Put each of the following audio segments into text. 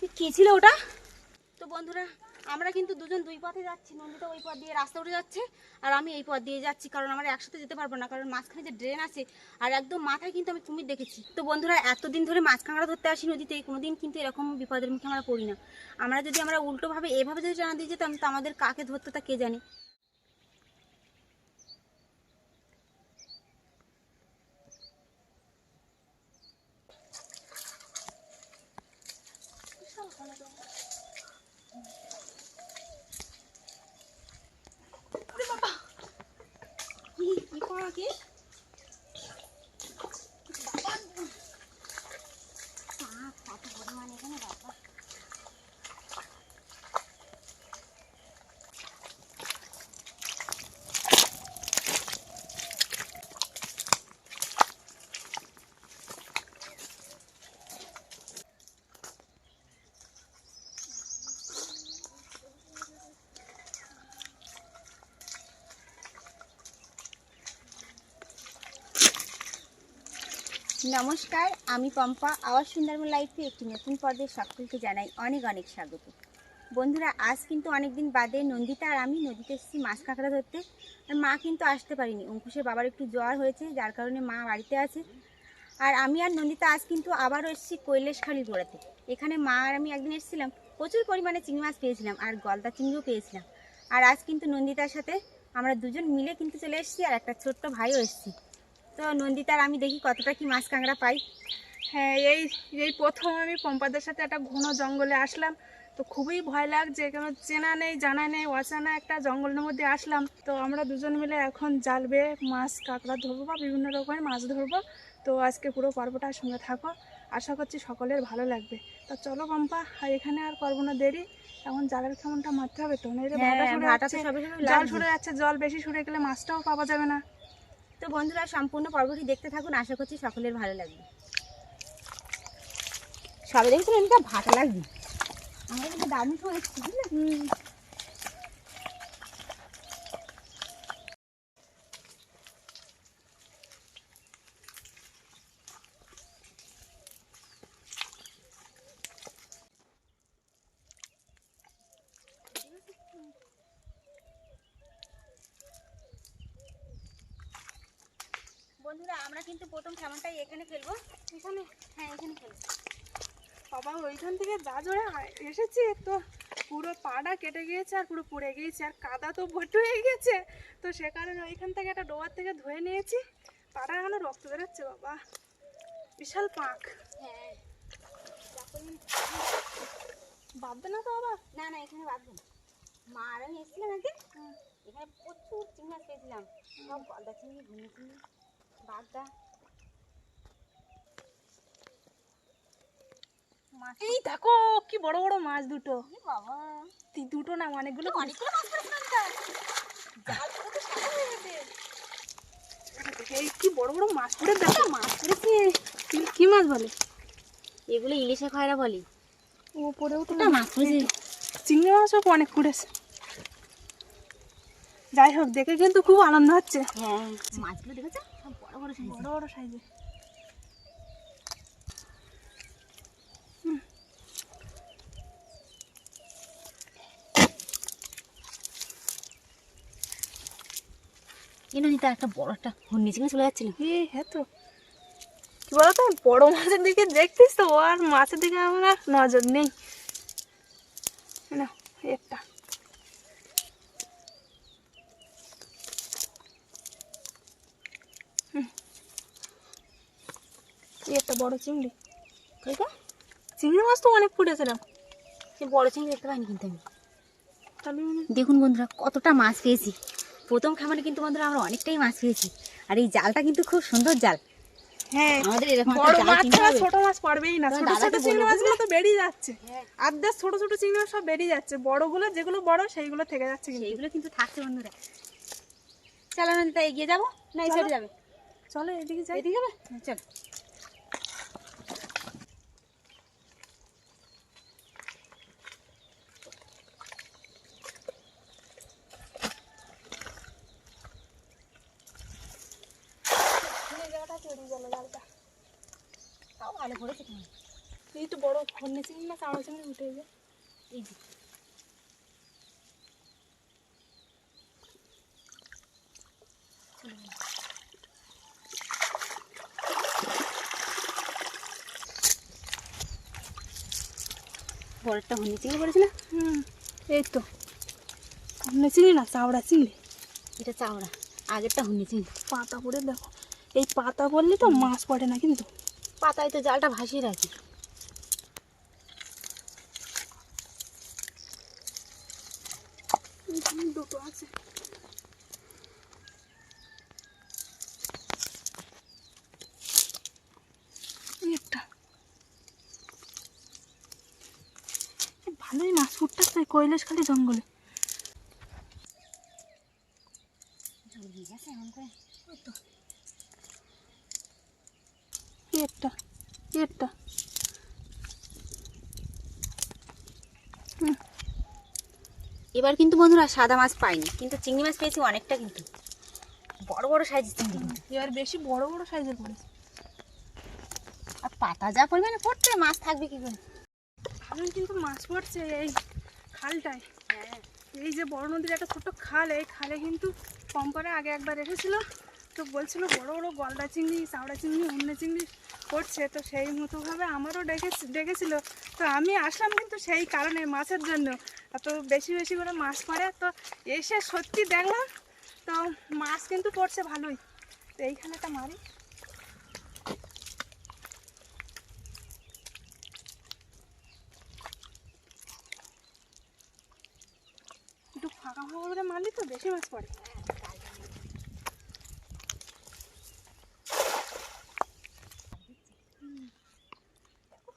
কি- ছিল ওটা? তো বন্ধুরা, আমরা কিন্তু দুজন দুই পথে যাচ্ছি। নন্দিতা ওই পথ দিয়ে রাস্তা উঠে যাচ্ছে, আর আমি এই পথ দিয়ে যাচ্ছি, কারণ আমরা একসাথে যেতে পারব না, কারণ মাঝখানে যে ড্রেন আছে, আর একদম মাথায় কিন্তু আমি কুমির দেখেছি। তো বন্ধুরা, এতদিন ধরে মাছ কাঁকড়া ধরতে আসি নদীতে, কোনোদিন কিন্তু এরকম বিপদের মুখে আমরা পড়ি না। আমরা যদি আমরা উল্টোভাবে এভাবে যদি জানা দিয়ে যেতাম, তো আমাদের কাকে ধরতো তা কে জানে কি কি করা কি বাবা কত পরিমাণ এখানে বাবা নমস্কার, আমি পম্পা। আওয়াজ সুন্দরবন লাইফে একটি নতুন পর্বে সকলকে জানাই অনেক অনেক স্বাগত। বন্ধুরা, আজ কিন্তু অনেকদিন বাদে নন্দিতা আর আমি নদীতে এসেছি মাছ কাঁকড়া ধরতে। আর মা কিন্তু আসতে পারিনি। অঙ্কুশের বাবার একটু জ্বর হয়েছে, যার কারণে মা বাড়িতে আছে। আর আমি আর নন্দিতা আজ কিন্তু আবারও এসেছি কৈলেশখালি গোড়াতে। এখানে মা আর আমি একদিন এসেছিলাম, প্রচুর পরিমাণে চিংড়ি মাছ পেয়েছিলাম আর গলদা চিংড়িও পেয়েছিলাম। আর আজ কিন্তু নন্দিতার সাথে আমরা দুজন মিলে কিন্তু চলে এসেছি আর একটা ছোট্ট ভাইও এসেছি। তো নন্দিতার আমি দেখি কতটা কি মাছ কাঁকড়া পাই। হ্যাঁ এই এই প্রথম আমি পম্পাদের সাথে একটা ঘন জঙ্গলে আসলাম। তো খুবই ভয় লাগছে কেন চেনা নেই জানা নেই অচানা একটা জঙ্গলের মধ্যে আসলাম। তো আমরা দুজন মিলে এখন জাল বেয়ে মাছ কাঁকড়া ধরবো বা বিভিন্ন রকমের মাছ ধরবো। তো আজকে পুরো পর্বটার সঙ্গে থাকো। আশা করছি সকলের ভালো লাগবে। তা চলো পম্পা আর এখানে আর করব না দেরি। এখন জালের কেমনটা মারতে হবে তো হ্যাঁ, সবে সবে জাল। সরে যাচ্ছে জল বেশি সরে গেলে মাছটাও পাওয়া যাবে না। তো বন্ধুরা, সম্পূর্ণ পর্বটি দেখতে থাকুন। আশা করছি সকলের ভালো লাগবে। সবাই দেখেছিলেন এটা ভাটা লাগবে। আমরা কিন্তু দারুণ হয়েছি এসেছি বুঝলে? বন্ধুরা আমরা কিন্তু প্রথম সামানটাই এখানে ফেলব। এখানে হ্যাঁ এখানে ফেলব। বাবা ওইখান থেকে যা জোরে এসেছি তো পুরো পাটা কেটে গিয়েছে আর পুরো পুড়ে গিয়েছে। আর কাদা তো ভর্তি হয়ে গেছে। তো সে কারণে ওইখান থেকে একটা ডোয়ার থেকে ধুয়ে নিয়েছি। পাটা এখনও রক্ত বেরোচ্ছে বাবা। বিশাল পাক। হ্যাঁ। বাঁধবে না তো বাবা না না এখানে বাঁধবো না মা আর আমি এসেছিলাম একদিন এখানে প্রচুর চিংড়ি মাছ পেয়েছিলাম সব গলদা চিংড়ি ঘুমি চিংড়ি। বাগদা। মাছ এই দেখো কি বড় বড় মাছ দুটো। বাবা। দুটো না অনেকগুলো অনেকগুলো মাছ এই কি বড় বড় মাছ ধরে দেখো মাছ পড়েছে। কি- কি মাছ বলে? এগুলো ইলিশে খয়রা বলি। ও পড়েও তো মাছ পড়েছে। চিংড়ি মাছও অনেক কুড়েছে যাই হোক দেখে কিন্তু খুব আনন্দ হচ্ছে। হ্যাঁ মাছগুলো দেখেছ? সব বড় বড় সাইজ বড় বড় সাইজে এনে নিতে একটা বড় একটা হন্নি চিংড়ি চলে যাচ্ছিল। এই হ্যাঁ তো। কি বলতো বড় মাছের দিকে দেখতিস তো আর মাছের দিকে আমার নজর নেই। না একটা হুম। এই একটা বড় চিংড়ি। আছে চিংড়ি মাছ তো অনেক ফুটেছিলাম সে বড় চিংড়ি দেখতে পাইনি কিন্তু আমি। দেখুন বন্ধুরা কতটা মাছ পেয়েছি। প্রথম খামারে কিন্তু বন্ধুরা আমরা অনেকটাই মাছ পেয়েছি। আর এই জালটা কিন্তু খুব সুন্দর জাল। হ্যাঁ আমাদের এরকম বড় মাছ ছাড়া ছোট মাছ পড়বেই না। ছোট ছোট চিংড়ি মাছগুলো তো বেরিয়ে যাচ্ছে। আদার ছোট ছোট চিংড়ি মাছ সব বেরিয়ে যাচ্ছে। বড়গুলো যেগুলো বড় সেইগুলো থেকে যাচ্ছে কিন্তু। সেইগুলো কিন্তু থাকছে বন্ধুরা। চলো এগিয়ে যাব? না এই চলো। সাইডে যাবে? চলো এদিকে যাই। এদিকে যাবে? চল। এই জায়গাটা বেরিয়ে গেল জালটা তাও ভালো করেছে তুমি এই তো বড় খন্নে চিংড়ি না চাওড়া চিংড়ি উঠে যায় এই যে বড়টা হনি চিংড়ি পড়েছে না হুম এই তো খন্নে চিংড়ি না চাওড়া চিংড়ি এটা চাওড়া আগেরটা হনি চিংড়ি পাতা পড়ে দেখো এই পাতা বললে তো মাছ পড়ে না কিন্তু। পাতায় তো জালটা ভাসিয়ে রাখি। দুটো আছে। একটা। ভালোই মাছ ফুটতেছে কৈলাস খালি জঙ্গলে জড়িয়ে গেছে এমন করে ওই তো এই একটা এই একটা এবার কিন্তু বন্ধুরা সাদা মাছ পাইনি কিন্তু চিংড়ি মাছ পেয়েছি অনেকটা কিন্তু। বড় বড় সাইজের চিংড়ি এবার বেশি বড় বড় সাইজের পড়েছে আর পাতা যা পরিমাণে পড়ছে মাছ থাকবে কি করে? কিন্তু মাছ পড়ছে এই খালটায়। হ্যাঁ। এই যে বড় নদীর একটা ছোট্ট খাল এই খালে কিন্তু পম্পারে আগে একবার এসেছিল। তো বলছিল বড় বড় গলদা চিংড়ি, চাওড়া চিংড়ি অন্য চিংড়ি পড়ছে তো সেই মতোভাবে আমারও ডেকে ডেকেছিল। তো আমি আসলাম কিন্তু সেই কারণে মাছের জন্য। এত বেশি বেশি করে মাছ পড়ে। তো এসে সত্যি দেখলাম, তো মাছ কিন্তু পড়ছে ভালোই। তো এইখানে একটা মারি। একটু ফাঁকা ফাঁকা করে মারলি তো বেশি মাছ পড়ে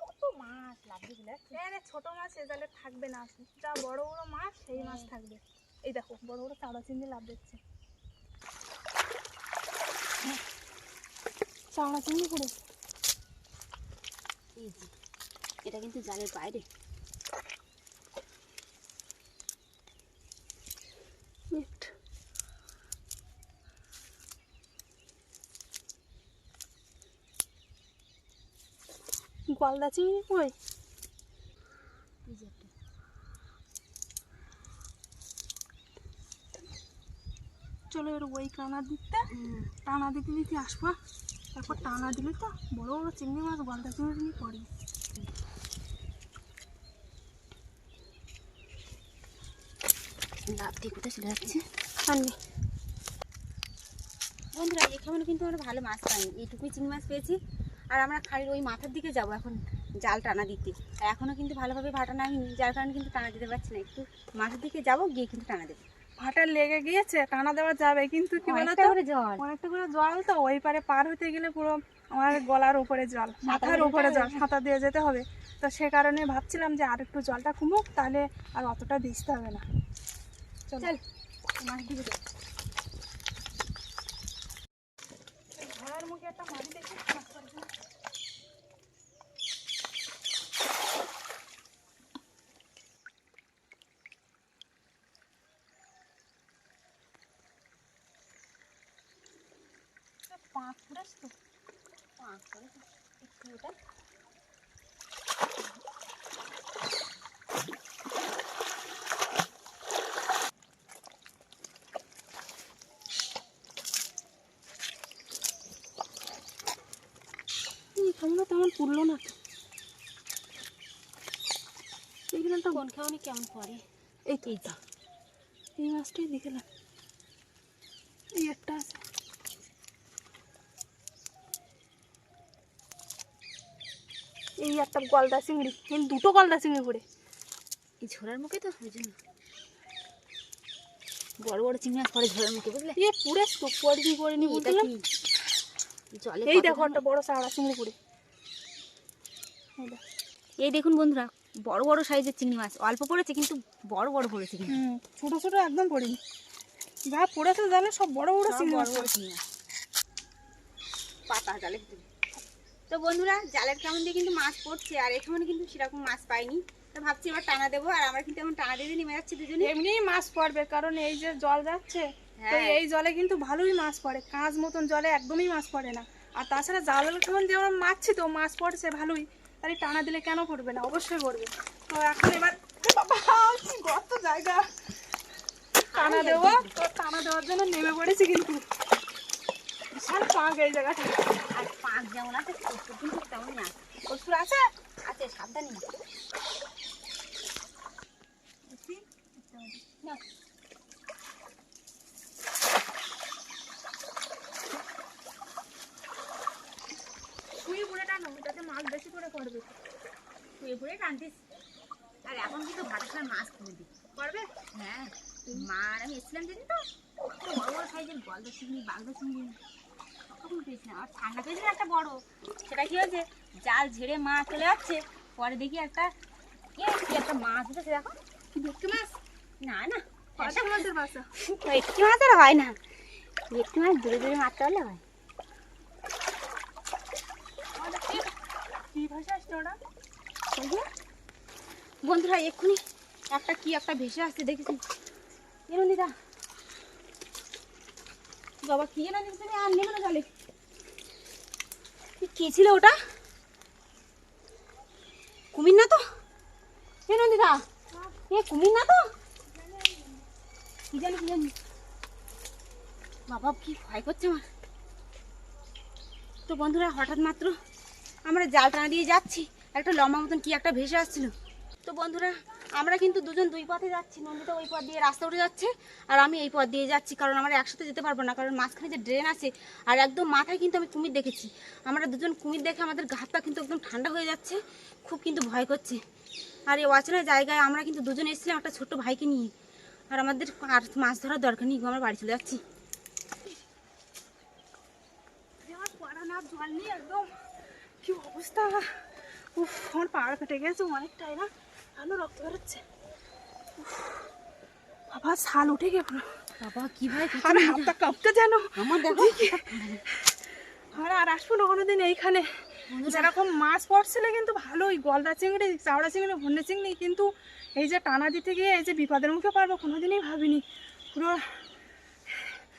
কত মাছ লাগবে আরে ছোট মাছ এ জালে থাকবে না। যা বড় বড় মাছ সেই মাছ থাকবে। এই দেখো বড় বড় চাড়া চিংড়ি লাভ দিচ্ছে। চাড়া চিংড়ি এই এটা কিন্তু জালের বাইরে। গলদা চিংড়ি কই এই যে একটা। চলো এর ওই কানা দিকটা। টানা দিতে দিতে আসবা। তারপর টানা দিলে তো বড় বড় চিংড়ি মাছ গলদা চিংড়ি নিয়ে পড়ে। লাভ দিয়ে কোথায় চলে যাচ্ছে? বন্ধুরা এখানে কিন্তু আমরা ভালো মাছ পাইনি। এইটুকুই চিংড়ি মাছ পেয়েছি। আর আমরা খালির ওই মাথার দিকে যাব এখন জাল টানা দিতে। আর এখনও কিন্তু ভালোভাবে ভাটা নামিনি যার কারণে কিন্তু টানা দিতে পারছি না। একটু মাঠের দিকে যাব গিয়ে কিন্তু টানা দেবো। ভাটা লেগে গিয়েছে টানা দেওয়া যাবে। কিন্তু কি বলো অনেকটা করে জল। তো ওই পারে পার হতে গেলে পুরো আমার গলার উপরে জল মাথার উপরে জল সাঁতার দিয়ে যেতে হবে। তো সে কারণে ভাবছিলাম যে আর একটু জলটা কমুক তাহলে আর অতটা ভিজতে হবে না। চল মাছ মুখে একটা মাটি দেখি এ পাঁক তো পাঁচ করে একটু ওটা তেমন না। তো খাওয়ানি কেমন করে? এই তো এই মাছটাই দেখলাম। এই একটা আছে। এই একটা গলদা চিংড়ি এই দুটো গলদা চিংড়ি করে এই ঝোড়ার মুখে তো ওই জন্য বড় বড় চিংড়ি মাছ পরে ঝোড়ার মুখে বুঝলে? ইয়ে পুরে তো পড়বি পড়িনি এটা বুঝলাম কি? জলে এই দেখো একটা বড় চাওড়া চিংড়ি করে এই দেখুন বন্ধুরা বড় বড় সাইজের চিংড়ি মাছ। অল্প পড়েছে কিন্তু বড় বড় পড়েছে কিন্তু। ছোট ছোট একদম পড়িনি। যা পড়েছে জানে সব বড় বড় চিংড়ি বড় মাছ। বড় চিংড়ি পাতা জালে তো বন্ধুরা জালের কেমন দিয়ে কিন্তু মাছ পড়ছে আর এখানে কিন্তু সেরকম মাছ পাইনি। তো ভাবছি এবার টানা দেবো আর আমরা কিন্তু এখন টানা দিতে নেমে যাচ্ছি দুজনে। এমনিই মাছ পড়বে কারণ এই যে জল যাচ্ছে তো হ্যাঁ। এই জলে কিন্তু ভালোই মাছ পড়ে কাঁচ মতন জলে একদমই মাছ পড়ে না। আর তাছাড়া জালের কেমন দিয়ে আমরা মারছি তো মাছ পড়ছে ভালোই তাহলে টানা দিলে কেন পড়বে না? অবশ্যই পড়বে। তো এখন এবার গর্ত জায়গা। টানা দেবো তো টানা দেওয়ার জন্য নেমে পড়েছি কিন্তু। বিশাল পাঁক এই জায়গাটা আর পাঁচ যেমন আছে কচুর কিন্তু তেমনই আছে। কসুর আছে? আছে, সাবধানে মাছ বেশি করে পড়বে শুয়ে পড়ে টানতিস আর এখন কিন্তু সময় মাছ তুলে দিই পড়বে হ্যাঁ। মা আর আমি এসেছিলাম তো? তো বড় বড় সাইজের গলদা চিংড়ি, বাগদা চিংড়ি। তখন আর ঠান্ডা পেয়েছিল একটা বড়। সেটা কি হয়েছে? জাল ঝেড়ে মা চলে যাচ্ছে। পরে দেখি একটা কি একটা মাছ উঠেছে দেখো। ভেটকি মাছ? না না। পাশা মাছের বাসা মাছ আর হয় না। ভেটকি মাছ দূরে দূরে মারতে হলে হয়। বন্ধুরা এক্ষুনি একটা কি একটা ভেসে আসছে দেখেছি। এরম দিদা বাবা কি যেন দেখছি আর নেবে না জলে। কি- ছিল ওটা? কুমির না তো? এ নন্দিতা, এ কুমির না তো? কি জানি কি জানি। বাবা কি ভয় করছে আমার। তো বন্ধুরা, হঠাৎ মাত্র আমরা জাল টানা দিয়ে যাচ্ছি। একটা লম্বা মতন কি একটা ভেসে আসছিল। তো বন্ধুরা আমরা কিন্তু দুজন দুই পথে যাচ্ছি। নন্দিতা ওই পথ দিয়ে রাস্তা উঠে যাচ্ছে আর আমি এই পথ দিয়ে যাচ্ছি কারণ আমরা একসাথে যেতে পারব না। কারণ মাঝখানে যে ড্রেন আছে আর একদম মাথায় কিন্তু আমি কুমির দেখেছি। আমরা দুজন কুমির দেখে আমাদের হাত কিন্তু একদম ঠান্ডা হয়ে যাচ্ছে। খুব কিন্তু ভয় করছে। আর এই অচেনা জায়গায় আমরা কিন্তু দুজন এসেছিলাম একটা ছোট্ট ভাইকে নিয়ে। আর আমাদের আর মাছ ধরার দরকার নেই, আমরা বাড়ি চলে যাচ্ছি। জল নিয়ে একদম। কি অবস্থা? উফ, আমার পাড়া ফেটে গেছে অনেকটাই না? ভালো রক্ত বেরোচ্ছে। বাবা ছাল উঠে গে পুরো বাবা কি করছে আরে? হাতটা কাঁপতে যেন। আমার দেখো। আর আর আসব না কোনোদিন এইখানে। যেরকম মাছ পড়ছিল কিন্তু ভালোই। গলদা চিংড়ি চাওড়া চিংড়ি ভন্ডে চিংড়ি কিন্তু এই যে টানা দিতে গিয়ে এই যে বিপদের মুখে পারব কোনোদিনই ভাবিনি। পুরো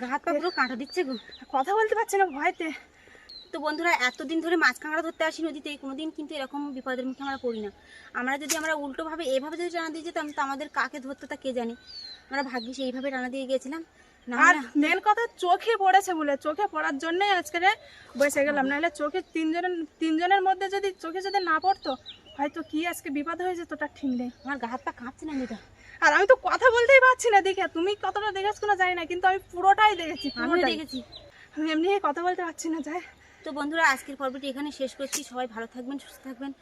গা হাত পা পুরো কাঁটা দিচ্ছে কথা বলতে পারছে না ভয়তে। তো বন্ধুরা এতদিন ধরে মাছ কাঁকড়া ধরতে আসি নদীতে কোনোদিন কিন্তু এরকম বিপদের মুখে আমরা পড়ি না। আমরা যদি আমরা উল্টোভাবে এভাবে যদি টানা দিয়ে যেতাম তো আমাদের কাকে ধরতে তা কে জানে? আমরা ভাগ্যিস এইভাবে টানা দিয়ে গেছিলাম আর মেন কথা চোখে পড়েছে বলে চোখে পড়ার জন্যই আজকে বসে গেলাম। নাহলে চোখে তিনজনের তিনজনের মধ্যে যদি চোখে যদি না পড়তো হয়তো কি আজকে বিপদ হয়ে যেত তার ঠিক নেই। আমার গা হাত পা কাঁপছে না আর আমি তো কথা বলতেই পারছি না দেখে তুমি কতটা দেখেছ না জানি না কিন্তু আমি পুরোটাই দেখেছি পুরোটাই। দেখেছি। আমি এমনি কথা বলতে পারছি না যাই। তো বন্ধুরা আজকের পর্বটি এখানে শেষ করছি। সবাই ভালো থাকবেন সুস্থ থাকবেন।